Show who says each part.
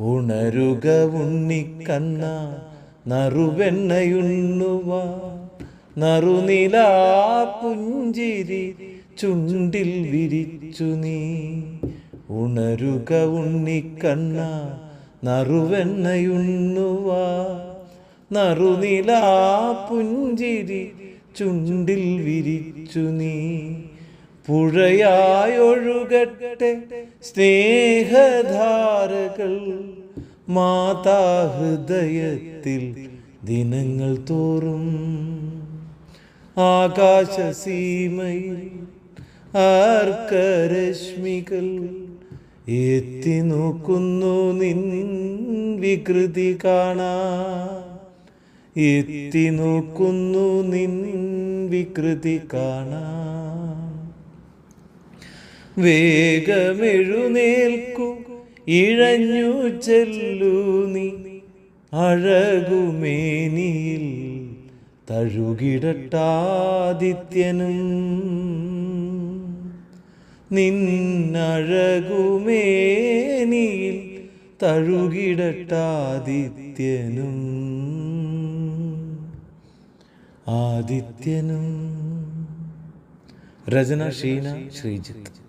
Speaker 1: ഉണരുക ഉണ്ണിക്കണ്ണ നറുവെണ്ണയുണ്ണുവ. നറുനിലാ പുഞ്ചിരി ചുണ്ടിൽ വിരിച്ചു നീ. ഉണരുക ഉണ്ണിക്കണ്ണ നറുവെണ്ണയുണ്ണുവ. നറുനിലാ പുഞ്ചിരി ചുണ്ടിൽ വിരിച്ചു നീ. പുഴയായൊഴുകട്ടെ സ്നേഹധാരകൾ മാതാഹൃദയത്തിൽ ദിനങ്ങൾ തോറും. ആകാശസീമയിൽ ആർക്കരശ്മികൾ എത്തി നോക്കുന്നു നിൻ വികൃതി കാണാ. എത്തി നോക്കുന്നു നിൻ വികൃതി കാണാൻ വേഗമെഴുന്നേൽക്കു. ഇഴഞ്ഞു ചെല്ലു നീ. അഴകുമേനിയിൽ തഴുകിടട്ടാദിത്യനും. നിന്നഴകുമേനിയിൽ തഴുകിടട്ടാദിത്യനും. ആദിത്യനും. രചന ഷീന ശ്രീജിത്ത്.